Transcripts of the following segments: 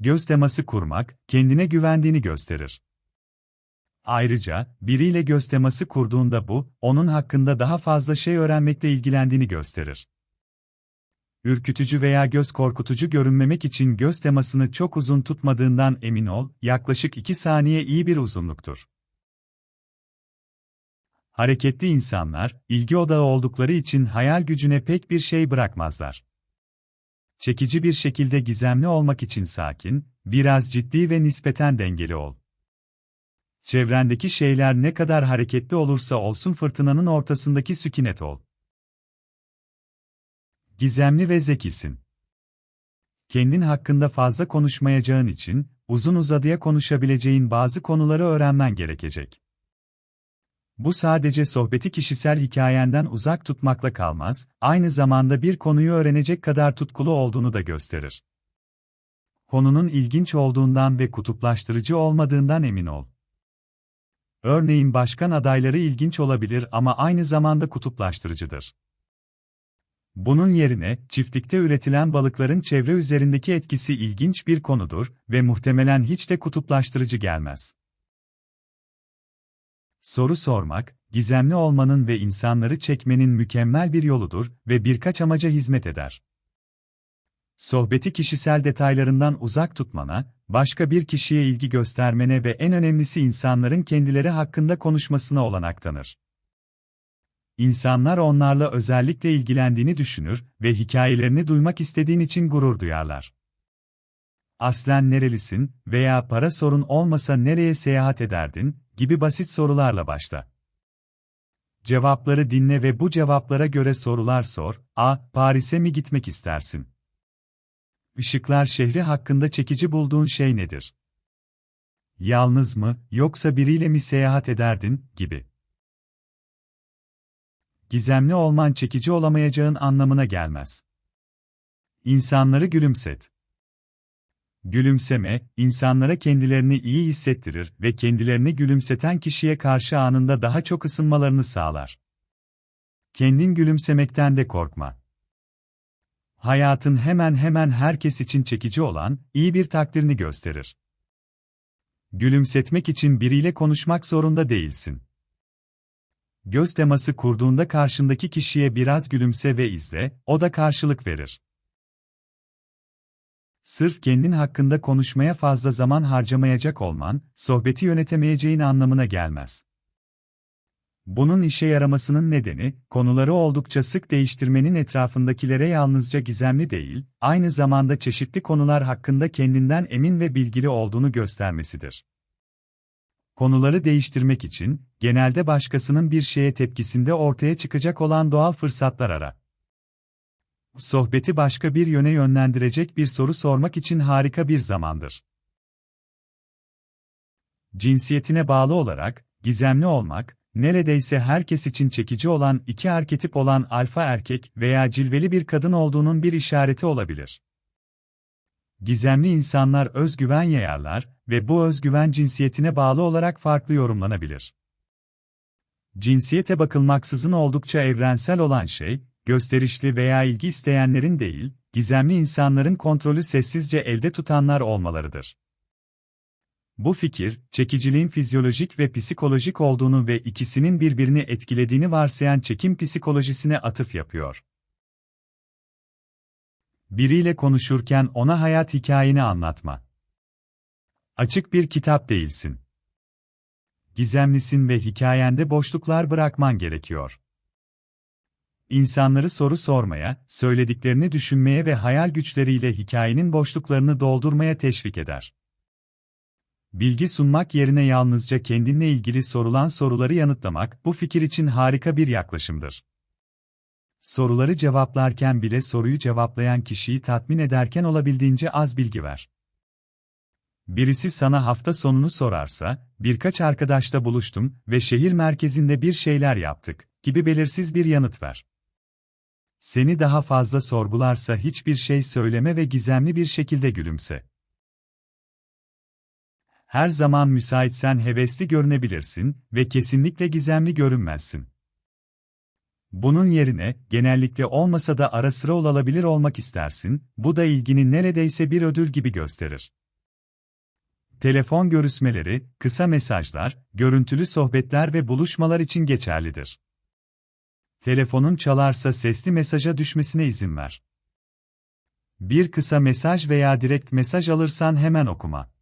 Göz teması kurmak, kendine güvendiğini gösterir. Ayrıca, biriyle göz teması kurduğunda bu, onun hakkında daha fazla şey öğrenmekle ilgilendiğini gösterir. Ürkütücü veya göz korkutucu görünmemek için göz temasını çok uzun tutmadığından emin ol, yaklaşık 2 saniye iyi bir uzunluktur. Hareketli insanlar, ilgi odağı oldukları için hayal gücüne pek bir şey bırakmazlar. Çekici bir şekilde gizemli olmak için sakin, biraz ciddi ve nispeten dengeli ol. Çevrendeki şeyler ne kadar hareketli olursa olsun fırtınanın ortasındaki sükunet ol. Gizemli ve zekisin. Kendin hakkında fazla konuşmayacağın için, uzun uzadıya konuşabileceğin bazı konuları öğrenmen gerekecek. Bu sadece sohbeti kişisel hikayenden uzak tutmakla kalmaz, aynı zamanda bir konuyu öğrenecek kadar tutkulu olduğunu da gösterir. Konunun ilginç olduğundan ve kutuplaştırıcı olmadığından emin ol. Örneğin başkan adayları ilginç olabilir ama aynı zamanda kutuplaştırıcıdır. Bunun yerine, çiftlikte üretilen balıkların çevre üzerindeki etkisi ilginç bir konudur ve muhtemelen hiç de kutuplaştırıcı gelmez. Soru sormak, gizemli olmanın ve insanları çekmenin mükemmel bir yoludur ve birkaç amaca hizmet eder. Sohbeti kişisel detaylarından uzak tutmana, başka bir kişiye ilgi göstermene ve en önemlisi insanların kendileri hakkında konuşmasına olanak tanır. İnsanlar onlarla özellikle ilgilendiğini düşünür ve hikayelerini duymak istediğin için gurur duyarlar. Aslen nerelisin veya para sorun olmasa nereye seyahat ederdin gibi basit sorularla başla. Cevapları dinle ve bu cevaplara göre sorular sor. A. Paris'e mi gitmek istersin? Işıklar şehri hakkında çekici bulduğun şey nedir? Yalnız mı, yoksa biriyle mi seyahat ederdin, gibi. Gizemli olman çekici olamayacağın anlamına gelmez. İnsanları gülümset. Gülümseme, insanlara kendilerini iyi hissettirir ve kendilerini gülümseten kişiye karşı anında daha çok ısınmalarını sağlar. Kendin gülümsemekten de korkma. Hayatın hemen hemen herkes için çekici olan, iyi bir takdirini gösterir. Gülümsetmek için biriyle konuşmak zorunda değilsin. Göz teması kurduğunda karşındaki kişiye biraz gülümse ve izle, o da karşılık verir. Sırf kendin hakkında konuşmaya fazla zaman harcamayacak olman, sohbeti yönetemeyeceğin anlamına gelmez. Bunun işe yaramasının nedeni, konuları oldukça sık değiştirmenin etrafındakilere yalnızca gizemli değil, aynı zamanda çeşitli konular hakkında kendinden emin ve bilgili olduğunu göstermesidir. Konuları değiştirmek için, genelde başkasının bir şeye tepkisinde ortaya çıkacak olan doğal fırsatlar ara. Sohbeti başka bir yöne yönlendirecek bir soru sormak için harika bir zamandır. Cinsiyetine bağlı olarak, gizemli olmak, neredeyse herkes için çekici olan iki arketip olan alfa erkek veya cilveli bir kadın olduğunun bir işareti olabilir. Gizemli insanlar özgüven yayarlar ve bu özgüven cinsiyetine bağlı olarak farklı yorumlanabilir. Cinsiyete bakılmaksızın oldukça evrensel olan şey, gösterişli veya ilgi isteyenlerin değil, gizemli insanların kontrolü sessizce elde tutanlar olmalarıdır. Bu fikir, çekiciliğin fizyolojik ve psikolojik olduğunu ve ikisinin birbirini etkilediğini varsayan çekim psikolojisine atıf yapıyor. Biriyle konuşurken ona hayat hikayeni anlatma. Açık bir kitap değilsin. Gizemlisin ve hikayende boşluklar bırakman gerekiyor. İnsanları soru sormaya, söylediklerini düşünmeye ve hayal güçleriyle hikayenin boşluklarını doldurmaya teşvik eder. Bilgi sunmak yerine yalnızca kendinle ilgili sorulan soruları yanıtlamak bu fikir için harika bir yaklaşımdır. Soruları cevaplarken bile soruyu cevaplayan kişiyi tatmin ederken olabildiğince az bilgi ver. Birisi sana hafta sonunu sorarsa, birkaç arkadaşla buluştum ve şehir merkezinde bir şeyler yaptık gibi belirsiz bir yanıt ver. Seni daha fazla sorgularsa hiçbir şey söyleme ve gizemli bir şekilde gülümse. Her zaman müsaitsen hevesli görünebilirsin ve kesinlikle gizemli görünmezsin. Bunun yerine, genellikle olmasa da ara sıra olabilir olmak istersin, bu da ilgini neredeyse bir ödül gibi gösterir. Telefon görüşmeleri, kısa mesajlar, görüntülü sohbetler ve buluşmalar için geçerlidir. Telefonun çalarsa sesli mesaja düşmesine izin ver. Bir kısa mesaj veya direkt mesaj alırsan hemen okuma.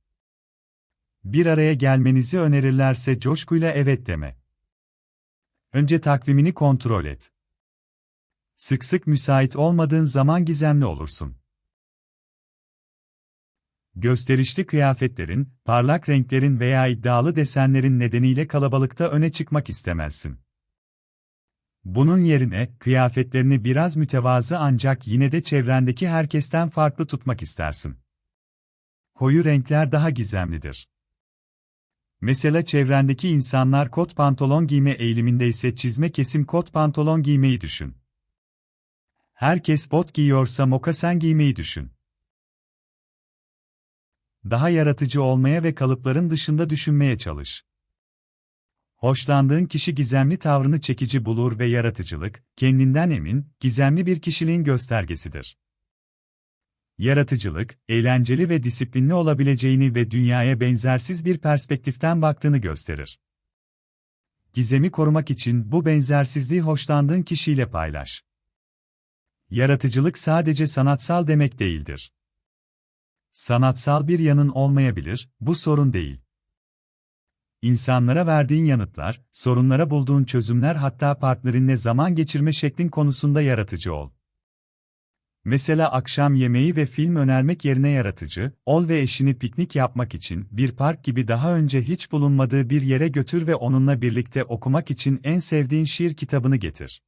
Bir araya gelmenizi önerirlerse coşkuyla evet deme. Önce takvimini kontrol et. Sık sık müsait olmadığın zaman gizemli olursun. Gösterişli kıyafetlerin, parlak renklerin veya iddialı desenlerin nedeniyle kalabalıkta öne çıkmak istemezsin. Bunun yerine, kıyafetlerini biraz mütevazı ancak yine de çevrendeki herkesten farklı tutmak istersin. Koyu renkler daha gizemlidir. Mesela çevrendeki insanlar kot pantolon giyme eğiliminde ise çizme kesim kot pantolon giymeyi düşün. Herkes bot giyiyorsa mokasen giymeyi düşün. Daha yaratıcı olmaya ve kalıpların dışında düşünmeye çalış. Hoşlandığın kişi gizemli tavrını çekici bulur ve yaratıcılık, kendinden emin, gizemli bir kişiliğin göstergesidir. Yaratıcılık, eğlenceli ve disiplinli olabileceğini ve dünyaya benzersiz bir perspektiften baktığını gösterir. Gizemi korumak için bu benzersizliği hoşlandığın kişiyle paylaş. Yaratıcılık sadece sanatsal demek değildir. Sanatsal bir yanın olmayabilir, bu sorun değil. İnsanlara verdiğin yanıtlar, sorunlara bulduğun çözümler hatta partnerinle zaman geçirme şeklin konusunda yaratıcı ol. Mesela akşam yemeği ve film önermek yerine yaratıcı, ol ve eşini piknik yapmak için bir park gibi daha önce hiç bulunmadığı bir yere götür ve onunla birlikte okumak için en sevdiğin şiir kitabını getir.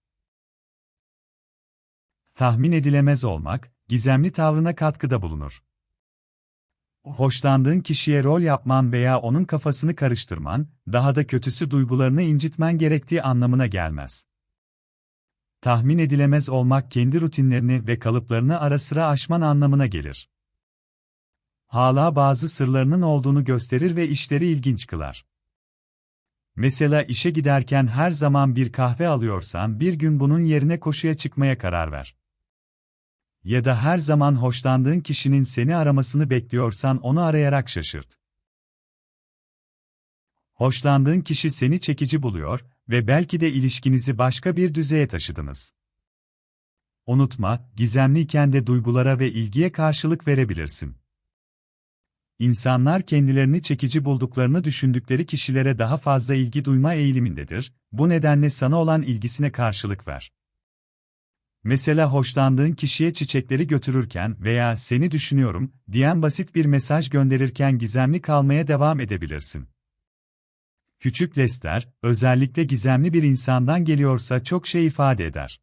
Tahmin edilemez olmak, gizemli tavrına katkıda bulunur. Hoşlandığın kişiye rol yapman veya onun kafasını karıştırman, daha da kötüsü duygularını incitmen gerektiği anlamına gelmez. Tahmin edilemez olmak kendi rutinlerini ve kalıplarını ara sıra aşman anlamına gelir. Hala bazı sırlarının olduğunu gösterir ve işleri ilginç kılar. Mesela işe giderken her zaman bir kahve alıyorsan bir gün bunun yerine koşuya çıkmaya karar ver. Ya da her zaman hoşlandığın kişinin seni aramasını bekliyorsan onu arayarak şaşırt. Hoşlandığın kişi seni çekici buluyor ve belki de ilişkinizi başka bir düzeye taşıdınız. Unutma, gizemliyken de duygulara ve ilgiye karşılık verebilirsin. İnsanlar kendilerini çekici bulduklarını düşündükleri kişilere daha fazla ilgi duyma eğilimindedir, bu nedenle sana olan ilgisine karşılık ver. Mesela hoşlandığın kişiye çiçekleri götürürken veya seni düşünüyorum diyen basit bir mesaj gönderirken gizemli kalmaya devam edebilirsin. Küçük lestler, özellikle gizemli bir insandan geliyorsa çok şey ifade eder.